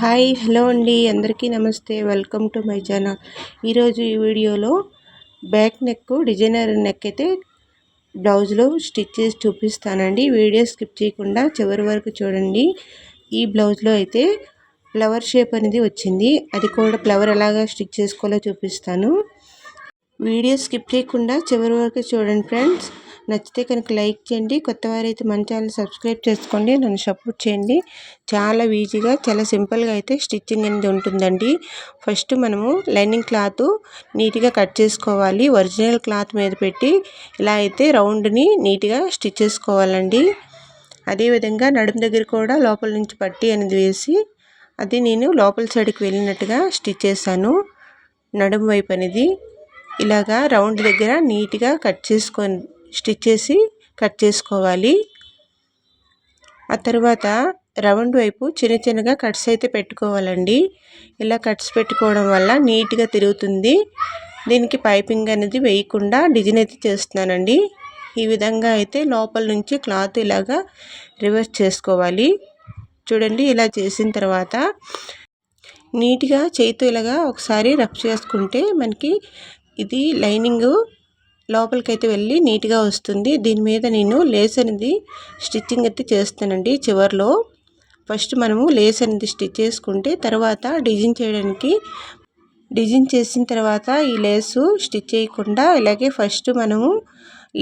Hi hello అండి. అందరికీ నమస్తే. Welcome to my channel. ఈరోజు ఈ వీడియోలో బ్యాక్ నెక్ డిజైనర్ నెక్ అయితే బ్లౌజ్లో స్టిచ్ చేసి చూపిస్తానండి. వీడియో స్కిప్ చేయకుండా చివరి వరకు చూడండి. ఈ బ్లౌజ్లో అయితే ఫ్లవర్ షేప్ అనేది వచ్చింది. అది కూడా ఫ్లవర్ ఎలాగా స్టిచ్ చేసుకోవాలో చూపిస్తాను. వీడియో స్కిప్ చేయకుండా చివరి వరకు చూడండి ఫ్రెండ్స్. నచ్చితే కనుక లైక్ చేయండి. కొత్త వారైతే మన ఛానల్ సబ్స్క్రైబ్ చేసుకోండి. నన్ను సపోర్ట్ చేయండి. చాలా ఈజీగా చాలా సింపుల్గా అయితే స్టిచ్చింగ్ అనేది ఉంటుందండి. ఫస్ట్ మనము లైనింగ్ క్లాత్ నీట్గా కట్ చేసుకోవాలి. ఒరిజినల్ క్లాత్ మీద పెట్టి ఇలా అయితే రౌండ్ని నీట్గా స్టిచ్ చేసుకోవాలండి. అదేవిధంగా నడుము దగ్గర కూడా లోపల నుంచి పట్టి అనేది వేసి అది నేను లోపల సైడ్కి వెళ్ళినట్టుగా స్టిచ్ చేశాను. నడుము వైపు అనేది ఇలాగా రౌండ్ దగ్గర నీట్గా కట్ చేసుకొని స్టిచ్ చేసి కట్ చేసుకోవాలి. ఆ తర్వాత రౌండ్ వైపు చిన్న చిన్నగా కట్స్ అయితే పెట్టుకోవాలండి. ఇలా కట్స్ పెట్టుకోవడం వల్ల నీట్గా తిరుగుతుంది. దీనికి పైపింగ్ అనేది వేయకుండా డిజైన్ అయితే చేస్తున్నానండి. ఈ విధంగా అయితే లోపల నుంచి క్లాత్ ఇలాగా రివర్స్ చేసుకోవాలి. చూడండి ఇలా చేసిన తర్వాత నీట్గా చేతితో ఇలాగా ఒకసారి రఫ్ చేసుకుంటే మనకి ఇది లైనింగ్ లోపలికైతే వెళ్ళి నీట్గా వస్తుంది. దీని మీద నేను లేస్ అనేది స్టిచ్చింగ్ అయితే చేస్తానండి చివరిలో. ఫస్ట్ మనము లేస్ అనేది స్టిచ్ చేసుకుంటే తర్వాత డిజైన్ చేయడానికి డిజైన్ చేసిన తర్వాత ఈ లేసు స్టిచ్ చేయకుండా ఇలాగే ఫస్ట్ మనము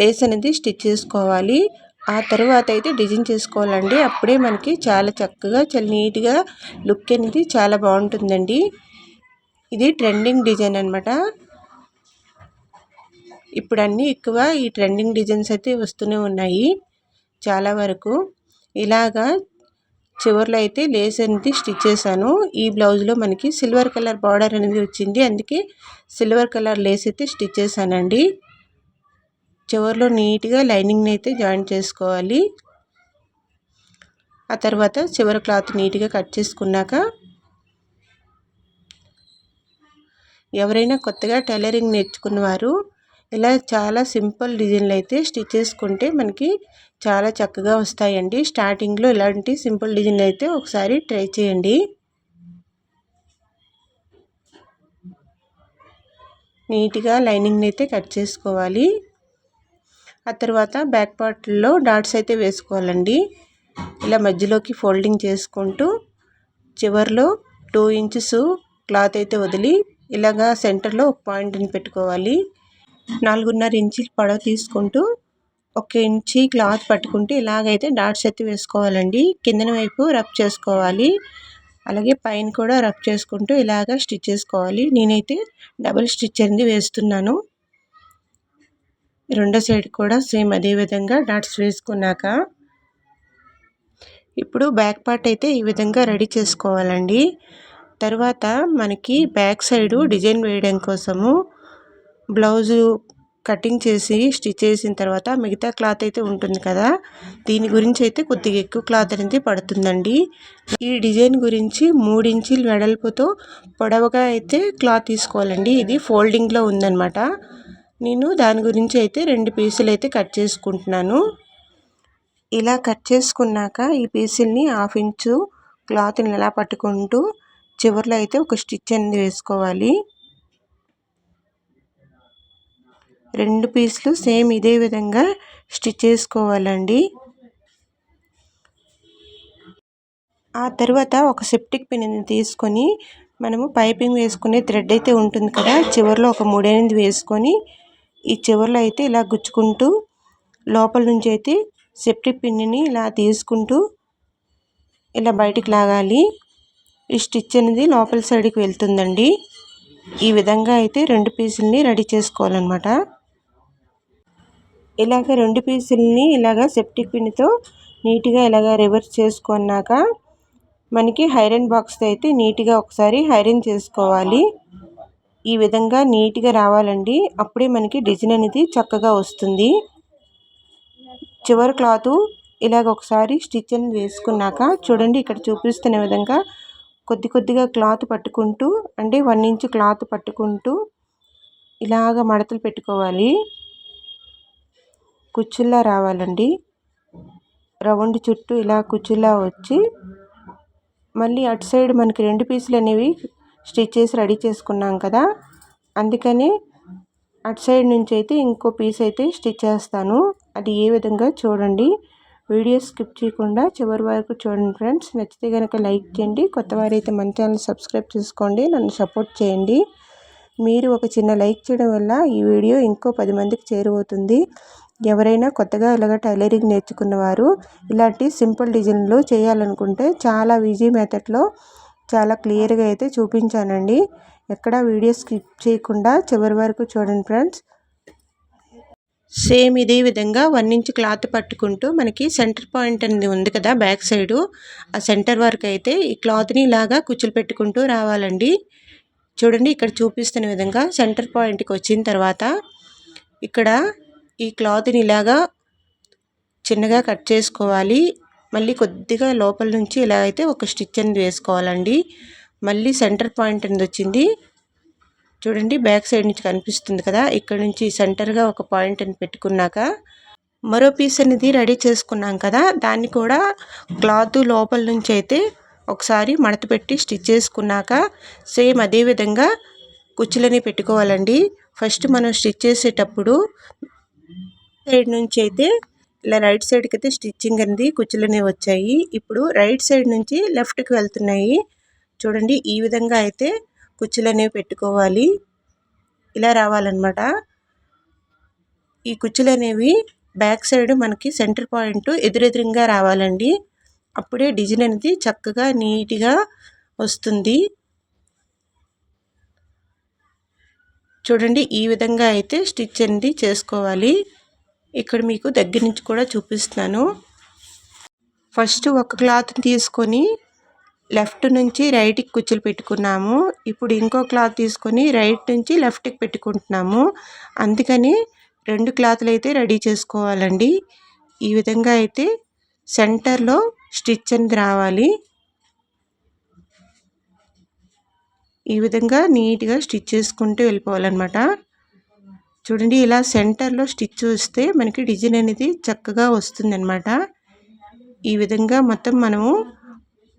లేస్ అనేది స్టిచ్ చేసుకోవాలి. ఆ తర్వాత అయితే డిజైన్ చేసుకోవాలండి. అప్పుడే మనకి చాలా చక్కగా చాలా నీట్గా లుక్ అనేది చాలా బాగుంటుందండి. ఇది ట్రెండింగ్ డిజైన్ అనమాట ఇప్పుడు అన్నీ ఎక్కువ ఈ ట్రెండింగ్ డిజైన్స్ అయితే వస్తూనే ఉన్నాయి చాలా వరకు. ఇలాగా చివరిలో అయితే లేస్ అనేది స్టిచ్ చేశాను. ఈ బ్లౌజ్లో మనకి సిల్వర్ కలర్ బార్డర్ అనేది వచ్చింది. అందుకే సిల్వర్ కలర్ లేస్ అయితే స్టిచ్ చేశానండి. చివరిలో నీట్గా లైనింగ్ని అయితే జాయిన్ చేసుకోవాలి. ఆ తర్వాత చివరి క్లాత్ నీట్గా కట్ చేసుకున్నాక ఎవరైనా కొత్తగా టైలరింగ్ నేర్చుకున్నవారు ఇలా చాలా సింపుల్ డిజైన్లు అయితే స్టిచ్ చేసుకుంటే మనకి చాలా చక్కగా వస్తాయండి. స్టార్టింగ్లో ఇలాంటి సింపుల్ డిజైన్లు అయితే ఒకసారి ట్రై చేయండి. నీట్గా లైనింగ్ని అయితే కట్ చేసుకోవాలి. ఆ తర్వాత బ్యాక్ పార్ట్లో డాట్స్ అయితే వేసుకోవాలండి. ఇలా మధ్యలోకి ఫోల్డింగ్ చేసుకుంటూ చివరిలో టూ ఇంచెస్ క్లాత్ అయితే వదిలి ఇలాగా సెంటర్లో ఒక పాయింట్ని పెట్టుకోవాలి. నాలుగున్నర ఇంచులు పొడవు తీసుకుంటూ ఒక ఇంచి క్లాత్ పట్టుకుంటూ ఇలాగైతే డాట్స్ ఎత్తి వేసుకోవాలండి. కిందన వైపు రబ్ చేసుకోవాలి. అలాగే పైన కూడా రబ్ చేసుకుంటూ ఇలాగ స్టిచ్ చేసుకోవాలి. నేనైతే డబుల్ స్టిచ్ అనేది వేస్తున్నాను. రెండో సైడ్ కూడా సేమ్ అదే విధంగా డాట్స్ వేసుకున్నాక ఇప్పుడు బ్యాక్ పార్ట్ అయితే ఈ విధంగా రెడీ చేసుకోవాలండి. తర్వాత మనకి బ్యాక్ సైడు డిజైన్ వేయడం కోసము బ్లౌజు కటింగ్ చేసి స్టిచ్ చేసిన తర్వాత మిగతా క్లాత్ అయితే ఉంటుంది కదా. దీని గురించి అయితే కొద్దిగా ఎక్కువ క్లాత్ అనేది పడుతుందండి. ఈ డిజైన్ గురించి ఇంచుల వెడల్పుతో పొడవుగా అయితే క్లాత్ తీసుకోవాలండి. ఇది ఫోల్డింగ్లో ఉందన్నమాట. నేను దాని గురించి అయితే రెండు పీసులు అయితే కట్ చేసుకుంటున్నాను. ఇలా కట్ చేసుకున్నాక ఈ పీసుల్ని హాఫ్ ఇంచు క్లాత్ని ఎలా పట్టుకుంటూ చివరిలో అయితే ఒక స్టిచ్ అనేది వేసుకోవాలి. రెండు పీసులు సేమ్ ఇదే విధంగా స్టిచ్ చేసుకోవాలండి. ఆ తర్వాత ఒక సెప్టిక్ పిన్ తీసుకొని మనము పైపింగ్ వేసుకునే థ్రెడ్ అయితే ఉంటుంది కదా చివరిలో ఒక మూడేనిది వేసుకొని ఈ చివరిలో అయితే ఇలా గుచ్చుకుంటూ లోపల నుంచి అయితే సెప్టిక్ పిన్నిని ఇలా తీసుకుంటూ ఇలా బయటికి లాగాలి. ఈ స్టిచ్ అనేది లోపల సైడ్కి వెళ్తుందండి. ఈ విధంగా అయితే రెండు పీసుల్ని రెడీ చేసుకోవాలన్నమాట. ఇలాగ రెండు పీసుల్ని ఇలాగ సెప్టిక్ పిన్తో నీట్గా ఇలాగ రివర్స్ చేసుకున్నాక మనకి హైరన్ బాక్స్ అయితే నీట్గా ఒకసారి హైరన్ చేసుకోవాలి. ఈ విధంగా నీట్గా రావాలండి. అప్పుడే మనకి డిజైన్ అనేది చక్కగా వస్తుంది. చివరి క్లాత్ ఇలాగ ఒకసారి స్టిచ్ అని వేసుకున్నాక చూడండి ఇక్కడ చూపిస్తున్న విధంగా కొద్ది కొద్దిగా క్లాత్ పట్టుకుంటూ అంటే వన్ ఇంచ్ క్లాత్ పట్టుకుంటూ ఇలాగ మడతలు పెట్టుకోవాలి. కుచ్చుల్లా రావాలండి. రౌండ్ చుట్టూ ఇలా కుచ్చుల్లా వచ్చి మళ్ళీ అటు సైడ్ మనకి రెండు పీసులు అనేవి స్టిచ్ చేసి రెడీ చేసుకున్నాం కదా. అందుకని అటు సైడ్ నుంచి అయితే ఇంకో పీస్ అయితే స్టిచ్ చేస్తాను. అది ఏ విధంగా చూడండి. వీడియో స్కిప్ చేయకుండా చివరి వరకు చూడండి ఫ్రెండ్స్. నచ్చితే కనుక లైక్ చేయండి. కొత్త వారైతే మన ఛానల్ సబ్స్క్రైబ్ చేసుకోండి. నన్ను సపోర్ట్ చేయండి. మీరు ఒక చిన్న లైక్ చేయడం వల్ల ఈ వీడియో ఇంకో పది మందికి చేరువవుతుంది. ఎవరైనా కొత్తగా ఇలాగ టైలరింగ్ నేర్చుకున్న వారు ఇలాంటి సింపుల్ డిజైన్లు చేయాలనుకుంటే చాలా ఈజీ మెథడ్లో చాలా క్లియర్గా అయితే చూపించానండి. ఎక్కడ వీడియో స్కిప్ చేయకుండా చివరి వరకు చూడండి ఫ్రెండ్స్. సేమ్ ఇదే విధంగా వన్ ఇంచ్ క్లాత్ పట్టుకుంటూ మనకి సెంటర్ పాయింట్ అనేది ఉంది కదా బ్యాక్ సైడు. ఆ సెంటర్ వరకు అయితే ఈ క్లాత్ని ఇలాగా కుచ్చులు పెట్టుకుంటూ రావాలండి. చూడండి ఇక్కడ చూపిస్తున్న విధంగా సెంటర్ పాయింట్కి వచ్చిన తర్వాత ఇక్కడ ఈ క్లాత్ని ఇలాగా చిన్నగా కట్ చేసుకోవాలి. మళ్ళీ కొద్దిగా లోపల నుంచి ఇలా అయితే ఒక స్టిచ్ అనేది వేసుకోవాలండి. మళ్ళీ సెంటర్ పాయింట్ అనేది వచ్చింది. చూడండి బ్యాక్ సైడ్ నుంచి కనిపిస్తుంది కదా. ఇక్కడ నుంచి సెంటర్గా ఒక పాయింట్ అని పెట్టుకున్నాక మరో పీస్ అనేది రెడీ చేసుకున్నాం కదా. దాన్ని కూడా క్లాత్ లోపల నుంచి అయితే ఒకసారి మడత పెట్టి స్టిచ్ చేసుకున్నాక సేమ్ అదే విధంగా కుచ్చులని పెట్టుకోవాలండి. ఫస్ట్ మనం స్టిచ్ చేసేటప్పుడు సైడ్ నుంచి అయితే ఇలా రైట్ సైడ్కి అయితే స్టిచ్చింగ్ అనేది కుచ్చులనే వచ్చాయి. ఇప్పుడు రైట్ సైడ్ నుంచి లెఫ్ట్కి వెళ్తున్నాయి. చూడండి ఈ విధంగా అయితే కుచ్చులు అనేవి పెట్టుకోవాలి. ఇలా రావాలన్నమాట. ఈ కుచ్చులు అనేవి బ్యాక్ సైడ్ మనకి సెంటర్ పాయింట్ ఎదురెదురుగా రావాలండి. అప్పుడే డిజైన్ అనేది చక్కగా నీట్గా వస్తుంది. చూడండి ఈ విధంగా అయితే స్టిచ్ అనేది చేసుకోవాలి. ఇక్కడ మీకు దగ్గర నుంచి కూడా చూపిస్తున్నాను. ఫస్ట్ ఒక క్లాత్ని తీసుకొని లెఫ్ట్ నుంచి రైట్కి కుచ్చులు పెట్టుకున్నాము. ఇప్పుడు ఇంకో క్లాత్ తీసుకొని రైట్ నుంచి లెఫ్ట్కి పెట్టుకుంటున్నాము. అందుకని రెండు క్లాత్లు అయితే రెడీ చేసుకోవాలండి. ఈ విధంగా అయితే సెంటర్లో స్టిచ్ అనేది రావాలి. ఈ విధంగా నీట్గా స్టిచ్ చేసుకుంటూ వెళ్ళిపోవాలన్నమాట. చూడండి ఇలా సెంటర్లో స్టిచ్ వస్తే మనకి డిజైన్ అనేది చక్కగా వస్తుందన్నమాట. ఈ విధంగా మొత్తం మనము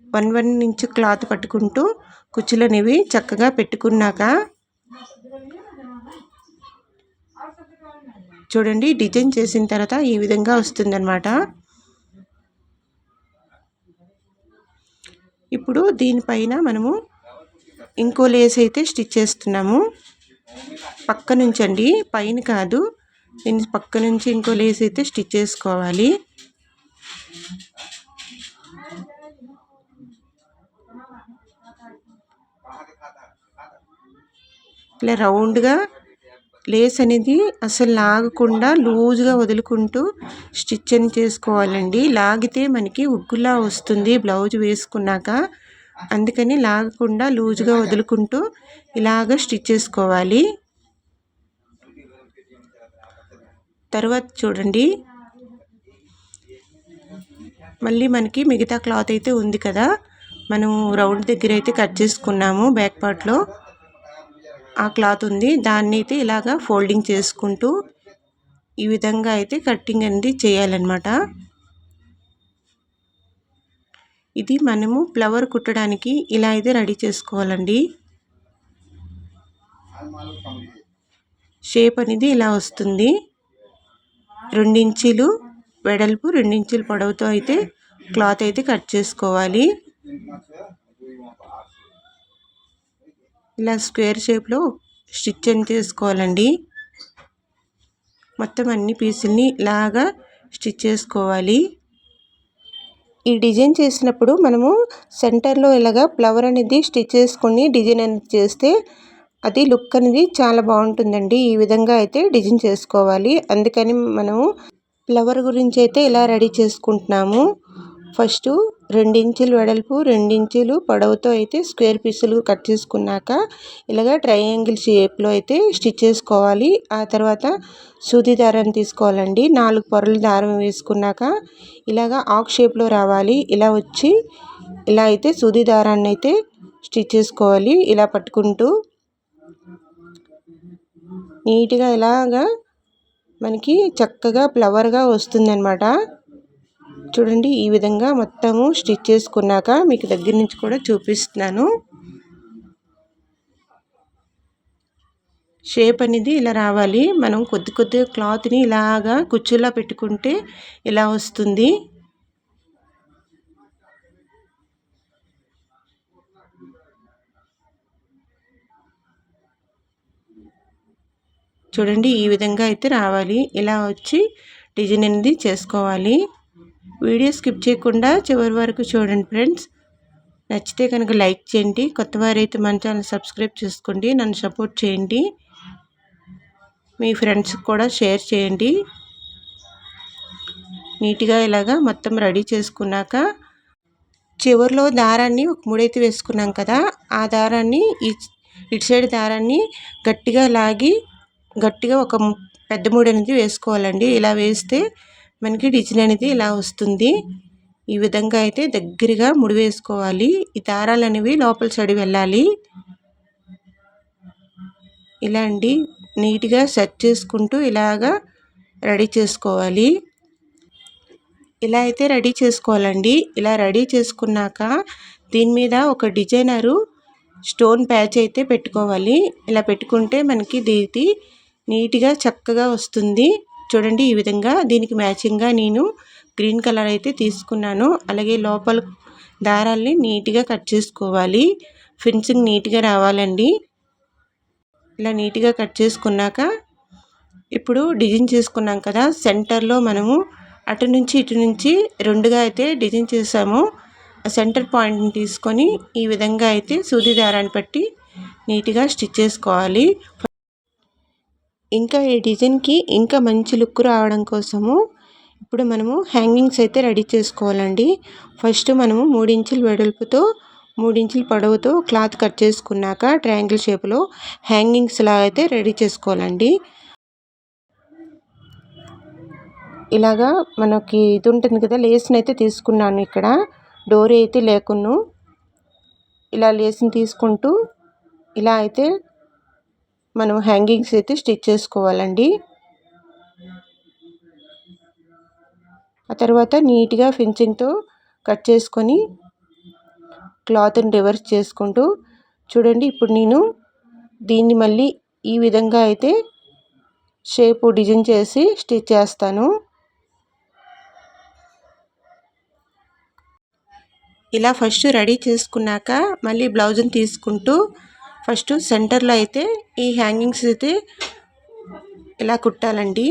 వన్ వన్ ఇంచ్ క్లాత్ పట్టుకుంటూ కుచ్చులు అనేవి చక్కగా పెట్టుకున్నాక చూడండి డిజైన్ చేసిన తర్వాత ఈ విధంగా వస్తుందన్నమాట. ఇప్పుడు దీనిపైన మనము ఇంకో లేస్ అయితే స్టిచ్ చేస్తున్నాము. పక్క నుంచి అండి పైన కాదు. దీన్ని పక్క నుంచి ఇంకో లేస్ అయితే స్టిచ్ చేసుకోవాలి. ఇలా రౌండ్గా లేస్ అనేది అసలు లాగకుండా లూజ్గా వదులుకుంటూ స్టిచ్ అని చేసుకోవాలండి. లాగితే మనకి ఉగ్గులా వస్తుంది బ్లౌజ్ వేసుకున్నాక. అందుకని లాగకుండా లూజ్గా వదులుకుంటూ ఇలాగ స్టిచ్ చేసుకోవాలి. తర్వాత చూడండి. మళ్ళీ మనకి మిగతా క్లాత్ అయితే ఉంది కదా. మనం రౌండ్ దగ్గర అయితే కట్ చేసుకున్నాము బ్యాక్ పార్ట్లో ఆ క్లాత్ ఉంది. దాన్ని అయితే ఇలాగా ఫోల్డింగ్ చేసుకుంటూ ఈ విధంగా అయితే కట్టింగ్ అనేది చేయాలన్నమాట. ఇది మనము ఫ్లవర్ కుట్టడానికి ఇలా అయితే రెడీ చేసుకోవాలండి. షేప్ అనేది ఇలా వస్తుంది. రెండించీలు వెడల్పు రెండించీలు పొడవుతో అయితే క్లాత్ అయితే కట్ చేసుకోవాలి. ఇలా స్క్వేర్ షేప్లో స్టిచ్ అని చేసుకోవాలండి. మొత్తం అన్ని పీసుల్ని ఇలాగా స్టిచ్ చేసుకోవాలి. ఈ డిజైన్ చేసినప్పుడు మనము సెంటర్లో ఇలాగా ఫ్లవర్ అనేది స్టిచ్ చేసుకొని డిజైన్ అనేది చేస్తే అది లుక్ అనేది చాలా బాగుంటుందండి. ఈ విధంగా అయితే డిజైన్ చేసుకోవాలి. అందుకని మనము ఫ్లవర్ గురించి అయితే ఇలా రెడీ చేసుకుంటున్నాము. ఫస్ట్ రెండించులు వెడల్పు రెండించులు పొడవుతో అయితే స్క్వేర్ పీసులు కట్ చేసుకున్నాక ఇలాగ ట్రయాంగిల్ షేప్లో అయితే స్టిచ్ చేసుకోవాలి. ఆ తర్వాత సూది దారాన్ని తీసుకోవాలండి. నాలుగు పొరలు దారం వేసుకున్నాక ఇలాగ ఆక్ షేప్లో రావాలి. ఇలా వచ్చి ఇలా అయితే సూది దారాన్ని అయితే స్టిచ్ చేసుకోవాలి. ఇలా పట్టుకుంటూ నీట్గా ఇలాగా మనకి చక్కగా ఫ్లవర్గా వస్తుందన్నమాట. చూడండి ఈ విధంగా మొత్తము స్టిచ్ చేసుకున్నాక మీకు దగ్గర నుంచి కూడా చూపిస్తున్నాను. షేప్ అనేది ఇలా రావాలి. మనం కొద్ది కొద్దిగా క్లాత్ని ఇలాగా కుచ్చులా పెట్టుకుంటే ఇలా వస్తుంది. చూడండి ఈ విధంగా అయితే రావాలి. ఇలా వచ్చి డిజైన్ అనేది చేసుకోవాలి. వీడియో స్కిప్ చేయకుండా చివరి వరకు చూడండి ఫ్రెండ్స్. నచ్చితే కనుక లైక్ చేయండి. కొత్త వారైతే మన ఛానల్ సబ్స్క్రైబ్ చేసుకోండి. నన్ను సపోర్ట్ చేయండి. మీ ఫ్రెండ్స్కి కూడా షేర్ చేయండి. నీట్గా ఇలాగా మొత్తం రెడీ చేసుకున్నాక చివరిలో దారాన్ని ఒక ముడైతే వేసుకున్నాం కదా ఆ దారాన్ని ఇటు సైడ్ దారాన్ని గట్టిగా లాగి గట్టిగా ఒక పెద్ద మూడు అనేది వేసుకోవాలండి. ఇలా వేస్తే మనకి డిజైన్ అనేది ఇలా వస్తుంది. ఈ విధంగా అయితే దగ్గరగా ముడి వేసుకోవాలి. ఈ దారాలు అనేవి లోపల సైడ్ వెళ్ళాలి. ఇలా అండి నీట్గా సెట్ చేసుకుంటూ ఇలాగా రెడీ చేసుకోవాలి. ఇలా అయితే రెడీ చేసుకోవాలండి. ఇలా రెడీ చేసుకున్నాక దీని మీద ఒక డిజైనరు స్టోన్ ప్యాచ్ అయితే పెట్టుకోవాలి. ఇలా పెట్టుకుంటే మనకి దీది నీట్గా చక్కగా వస్తుంది. చూడండి ఈ విధంగా దీనికి మ్యాచింగ్గా నేను గ్రీన్ కలర్ అయితే తీసుకున్నాను. అలాగే లోపల దారాల్ని నీట్గా కట్ చేసుకోవాలి. ఫిన్సింగ్ నీట్గా రావాలండి. ఇలా నీట్గా కట్ చేసుకున్నాక ఇప్పుడు డిజైన్ చేసుకున్నాం కదా సెంటర్లో మనము అటు నుంచి ఇటు నుంచి రెండుగా అయితే డిజైన్ చేసాము. సెంటర్ పాయింట్ని తీసుకొని ఈ విధంగా అయితే సూది దారాన్ని పట్టి నీట్గా స్టిచ్ చేసుకోవాలి. ఇంకా ఈ డిజైన్కి ఇంకా మంచి లుక్ రావడం కోసము ఇప్పుడు మనము హ్యాంగింగ్స్ అయితే రెడీ చేసుకోవాలండి. ఫస్ట్ మనము మూడించుల వెడల్పుతో మూడించుల పొడవుతో క్లాత్ కట్ చేసుకున్నాక ట్రయాంగిల్ షేప్లో హ్యాంగింగ్స్ లాగా అయితే రెడీ చేసుకోవాలండి. ఇలాగా మనకి ఇది ఉంటుంది కదా లేస్ని అయితే తీసుకున్నాను ఇక్కడ. డోరీ అయితే లేకును ఇలా లేస్ని తీసుకుంటూ ఇలా అయితే మనం హ్యాంగింగ్స్ అయితే స్టిచ్ చేసుకోవాలండి. ఆ తర్వాత నీట్గా ఫినిషింగ్తో కట్ చేసుకొని క్లాత్ని రివర్స్ చేసుకుంటూ చూడండి ఇప్పుడు నేను దీన్ని మళ్ళీ ఈ విధంగా అయితే షేపు డిజైన్ చేసి స్టిచ్ చేస్తాను. ఇలా ఫస్ట్ రెడీ చేసుకున్నాక మళ్ళీ బ్లౌజ్ని తీసుకుంటూ ఫస్ట్ సెంటర్లో అయితే ఈ హ్యాంగింగ్స్ అయితే ఇలా కుట్టాలండి?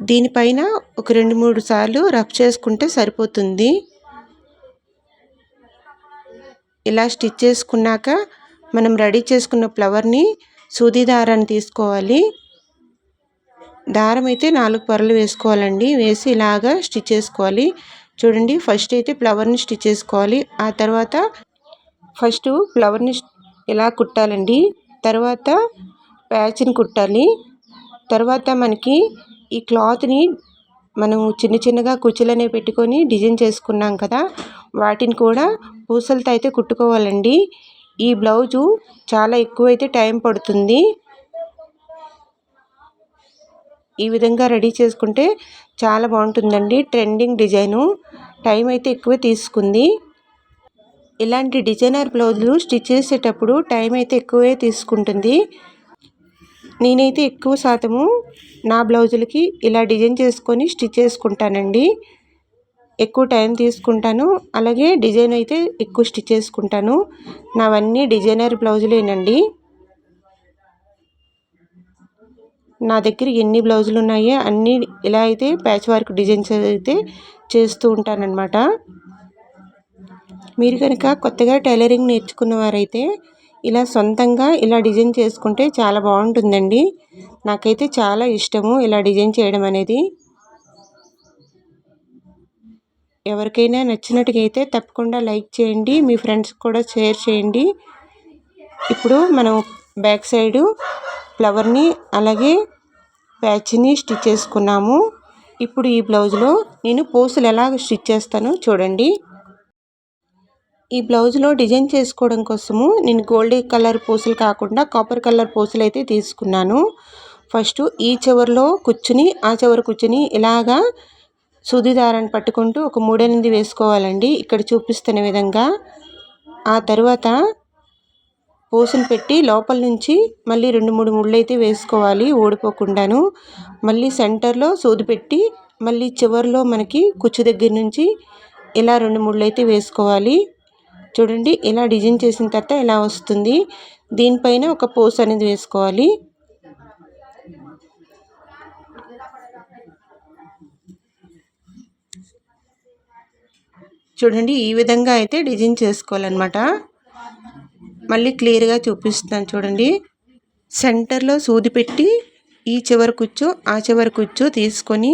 దీనిపైన ఒక రెండు మూడు సార్లు రఫ్ చేసుకుంటే సరిపోతుంది. ఇలా స్టిచ్ చేసుకున్నాక మనం రెడీ చేసుకున్న ఫ్లవర్ని సూది దారాన్ని తీసుకోవాలి. దారం అయితే నాలుగు పొరలు వేసుకోవాలండి. వేసి ఇలాగా స్టిచ్ చేసుకోవాలి. చూడండి ఫస్ట్ అయితే ఫ్లవర్ని స్టిచ్ చేసుకోవాలి. ఆ తర్వాత ఫస్ట్ ఫ్లవర్ని ఇలా కుట్టాలండి? తర్వాత ప్యాచ్ని కుట్టాలి. తర్వాత మనకి ఈ క్లాత్ని మనం చిన్న చిన్నగా కుచ్చులనే పెట్టుకొని డిజైన్ చేసుకున్నాం కదా వాటిని కూడా పూసలతో అయితే కుట్టుకోవాలండి. ఈ బ్లౌజు చాలా ఎక్కువైతే టైం పడుతుంది. ఈ విధంగా రెడీ చేసుకుంటే చాలా బాగుంటుందండి. Trending design. టైం అయితే ఎక్కువ తీసుకుంది. ఇలాంటి డిజైనర్ బ్లౌజులు స్టిచ్ చేసేటప్పుడు టైం అయితే ఎక్కువే తీసుకుంటుంది. నేనైతే ఎక్కువ శాతము నా బ్లౌజులకి ఇలా డిజైన్ చేసుకొని స్టిచ్ చేసుకుంటానండి. ఎక్కువ టైం తీసుకుంటాను. అలాగే డిజైన్ అయితే ఎక్కువ స్టిచ్ చేసుకుంటాను. నావన్నీ డిజైనర్ బ్లౌజులేనండి. నా దగ్గర ఎన్ని బ్లౌజులు ఉన్నాయో అన్నీ ఇలా అయితే ప్యాచ్ వర్క్ డిజైన్స్ అయితే చేస్తూ ఉంటానన్నమాట. మీరు కనుక కొత్తగా టైలరింగ్ నేర్చుకున్న వారైతే ఇలా సొంతంగా ఇలా డిజైన్ చేసుకుంటే చాలా బాగుంటుందండి. నాకైతే చాలా ఇష్టము ఇలా డిజైన్ చేయడం అనేది. ఎవరికైనా నచ్చినట్టుగా అయితే తప్పకుండా లైక్ చేయండి మీ ఫ్రెండ్స్ కూడా షేర్ చేయండి. ఇప్పుడు మనం బ్యాక్ సైడు ఫ్లవర్ని అలాగే ప్యాచ్ని స్టిచ్ చేసుకున్నాము. ఇప్పుడు ఈ బ్లౌజ్లో నేను పోసులు ఎలా స్టిచ్ చేస్తానో చూడండి. ఈ బ్లౌజ్లో డిజైన్ చేసుకోవడం కోసము నేను గోల్డ్ కలర్ పూసలు కాకుండా కాపర్ కలర్ పూసలు అయితే తీసుకున్నాను. ఫస్ట్ ఈ చివరిలో కూర్చుని ఆ చివరి కూర్చుని ఇలాగా సూది దారాన్ని పట్టుకుంటూ ఒక మూడెనిమిది వేసుకోవాలండి. ఇక్కడ చూపిస్తున్న విధంగా ఆ తర్వాత పూసను పెట్టి లోపల నుంచి మళ్ళీ రెండు మూడు ముళ్ళు అయితే వేసుకోవాలి ఓడిపోకుండాను మళ్ళీ సెంటర్లో సూది పెట్టి మళ్ళీ చివరిలో మనకి కుచ్చు దగ్గర నుంచి ఇలా రెండు ముళ్ళు అయితే వేసుకోవాలి. చూడండి ఇలా డిజైన్ చేసిన తర్వాత ఇలా వస్తుంది? దీనిపైన ఒక పోస్ అనేది వేసుకోవాలి. చూడండి ఈ విధంగా అయితే డిజైన్ చేసుకోవాలన్నమాట. మళ్ళీ క్లియర్గా చూపిస్తాను చూడండి. సెంటర్లో సూది పెట్టి ఈ చివరి కుచ్చు ఆ చివరి కుచ్చు తీసుకొని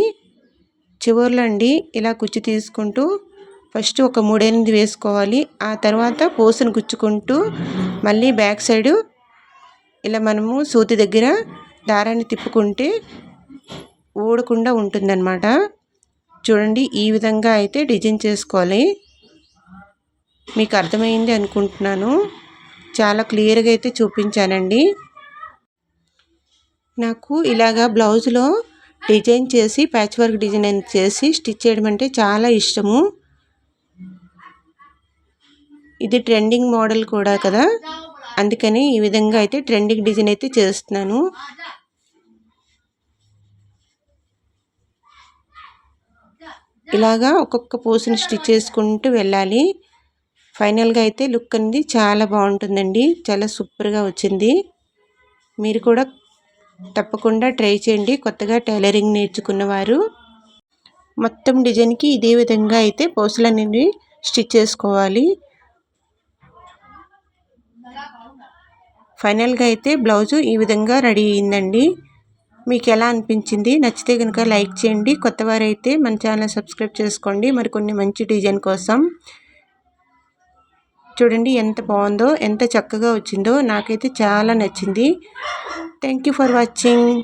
చివర్లో అండి ఇలా కుచ్చు తీసుకుంటూ ఫస్ట్ ఒక మూడెనిమిది వేసుకోవాలి. ఆ తర్వాత పోసును గుచ్చుకుంటూ మళ్ళీ బ్యాక్ సైడు ఇలా మనము సూతి దగ్గర దారాన్ని తిప్పుకుంటే ఊడకుండా ఉంటుందన్నమాట. చూడండి ఈ విధంగా అయితే డిజైన్ చేసుకోవాలి. మీకు అర్థమైంది అనుకుంటున్నాను. చాలా క్లియర్గా అయితే చూపించానండి. నాకు ఇలాగా బ్లౌజ్లో డిజైన్ చేసి ప్యాచ్ వర్క్ డిజైన్ చేసి స్టిచ్ చేయడం అంటే చాలా ఇష్టము. ఇది ట్రెండింగ్ మోడల్ కూడా కదా. అందుకని ఈ విధంగా అయితే ట్రెండింగ్ డిజైన్ అయితే చేస్తున్నాను. ఇలాగా ఒక్కొక్క పూసని స్టిచ్ చేసుకుంటూ వెళ్ళాలి. ఫైనల్గా అయితే లుక్ అనేది చాలా బాగుంటుందండి. చాలా సూపర్గా వచ్చింది. మీరు కూడా తప్పకుండా ట్రై చేయండి. కొత్తగా టైలరింగ్ నేర్చుకున్నవారు. మొత్తం డిజైన్కి ఇదే విధంగా అయితే పూసలు అనేవి స్టిచ్ చేసుకోవాలి. ఫైనల్గా అయితే బ్లౌజు ఈ విధంగా రెడీ అయిందండి. మీకు ఎలా అనిపించింది? నచ్చితే కనుక లైక్ చేయండి. కొత్తవారైతే మన ఛానల్ సబ్స్క్రైబ్ చేసుకోండి. మరికొన్ని మంచి డిజైన్ కోసం. చూడండి ఎంత బాగుందో ఎంత చక్కగా వచ్చిందో. నాకైతే చాలా నచ్చింది. Thank for watching.